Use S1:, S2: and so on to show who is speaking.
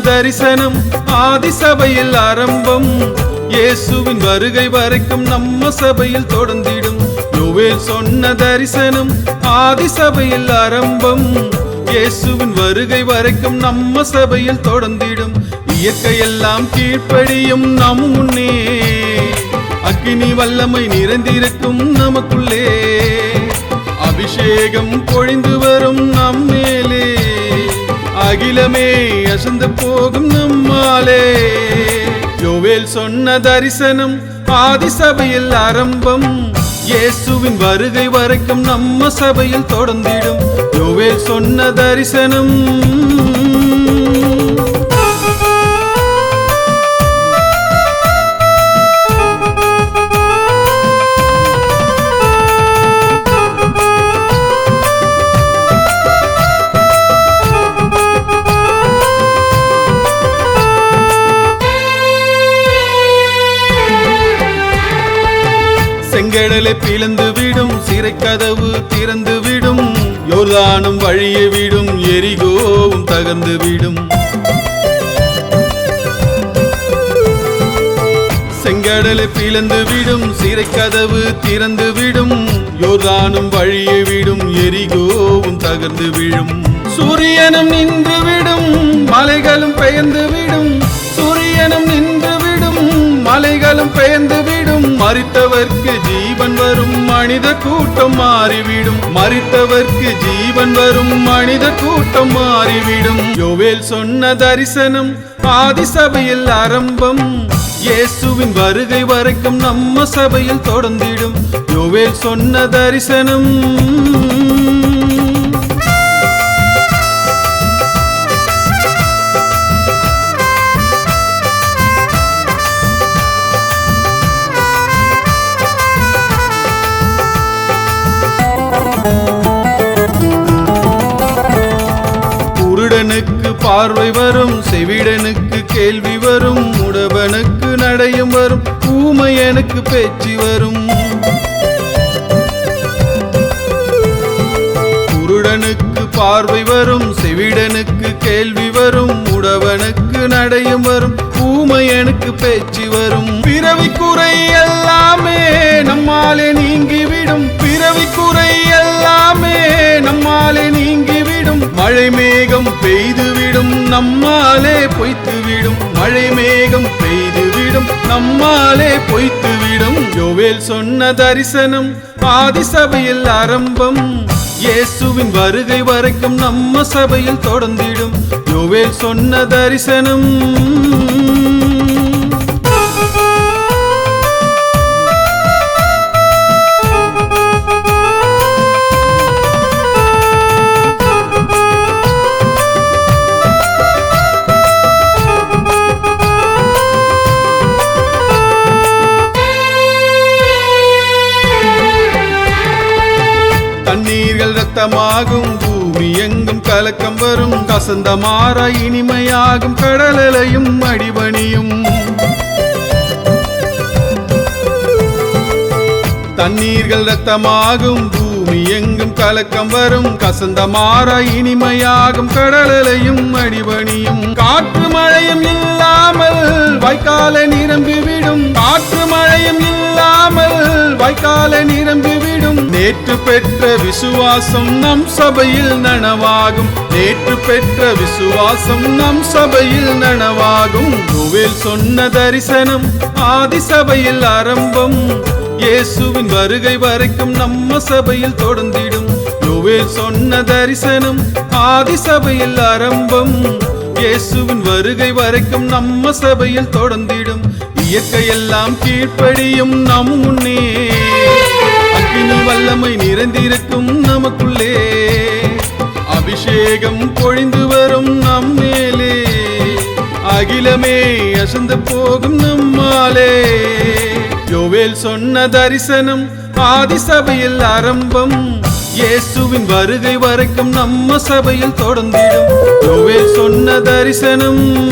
S1: தரிசனம் ஆதிசபையில் ஆரம்பம். இயேசுவின் வருகை வரைக்கும் நம்ம சபையில் தொடர்ந்திடும். யோவேல் சொன்ன தரிசனம் ஆதிசபையில் ஆரம்பம். இயேசுவின் வருகை வரைக்கும் நம்ம சபையில் தொடர்ந்திடும். இயற்கையெல்லாம் கீழ்ப்படியும் நம் முன்னே. அக்கினி வல்லமை நிறைந்திருக்கும் நமக்குள்ளே. அபிஷேகம் பொழிந்து வரும் நம் மேலே. அகிலமே அசந்து போகும் நம்மாலே. யோவேல் சொன்ன தரிசனம் ஆதி சபையில் ஆரம்பம். இயேசுவின் வருகை வரைக்கும் நம்ம சபையில் தொடர்ந்திடும். யோவேல் சொன்ன தரிசனம். செங்கடலை பிளந்து விடும் சிறை கதவு திறந்து விடும் யோர்தானும் வழியை விடும் எரிகோவும் தகர்ந்து விடும். செங்கடலை பிளந்து விடும் சிறை கதவு திறந்து விடும் யோர்தானும் வழியை விடும் எரிகோவும் தகர்ந்து விழும் சூரியனும் நின்று விடும் மலைகளும் பெயர்ந்து விடும். சூரியனும் நின்று விடும் மலைகளும் பெயர்ந்து விடும் மறித்தவர்க்கு மனித கூட்டம் மாறிவிடும். மறித்தவர்க்கு ஜீவன் வரும். மனித கூட்டம் மாறிவிடும். யோவேல் சொன்ன தரிசனம் ஆதி சபையில் ஆரம்பம். இயேசுவின் வருகை வரைக்கும் நம்ம சபையில் தொடர்ந்திடும். யோவேல் சொன்ன தரிசனம். குருடனுக்கு பார்வை வரும் செவிடனுக்கு கேள்வி வரும் உடவனுக்கு நடையும் வரும் ஊமையனுக்கு பேச்சு வரும். குருடனுக்கு பார்வை வரும் செவிடனுக்கு கேள்வி வரும் உடவனுக்கு நடையும் வரும் ஊமையனுக்கு பேச்சு வரும். பிறவி குறை எல்லாமே நம்மா நம்மாலே பொய்த்துவிடும் மழை மேகம் பெய்துவிடும். நம்மாலே பொய்த்துவிடும் யோவேல் சொன்ன தரிசனம் ஆதி சபையில் ஆரம்பம். இயேசுவின் வருகை வரைக்கும் நம்ம சபையில் தொடர்ந்திடும் யோவேல் சொன்ன தரிசனம். தண்ணீர்கள் ரத்தமாகும் பூமி எங்கும் கலக்கம் வரும் கசந்த மாற இனிமையாகும் கடலையும் அடிபணியும். தண்ணீர்கள் ரத்தமாகும் பூமி எங்கும் கலக்கம் வரும் கசந்த மாற இனிமையாகும் கடலையும் அடிபணியும். காற்று மழையும் இல்லாமல் வாய்க்கால நிரம்பிவிடும். காற்று மழையும் இல்லாமல் வாய்க்கால நிரம்பிவிடும். நேற்று பெற்ற விசுவாசம் நம் சபையில் நனவாகும். நேற்று பெற்ற விசுவாசம் நம் சபையில் நனவாகும். யோவேல் சொன்ன தரிசனம் ஆதி சபையில் ஆரம்பம். இயேசுவின் வருகை வரைக்கும் நம்ம சபையில் தொடர்ந்திடும். யோவேல் சொன்ன தரிசனம் ஆதி சபையில் ஆரம்பம். இயேசுவின் வருகை வரைக்கும் நம்ம சபையில் தொடர்ந்திடும். இயற்கையெல்லாம் கீழ்ப்படியும் நம் முன்னே. அக்கினி வல்லமை நிறைந்திருக்கும் நமக்குள்ளே. அபிஷேகம் பொழிந்து வரும் நம் மேலே. அகிலமே அசந்து போகும் நம்மாலே. யோவேல் சொன்ன தரிசனம் ஆதி சபையில் ஆரம்பம். இயேசுவின் வருகை வரைக்கும் நம்ம சபையில் தொடர்ந்திடும். யோவேல் சொன்ன தரிசனம்.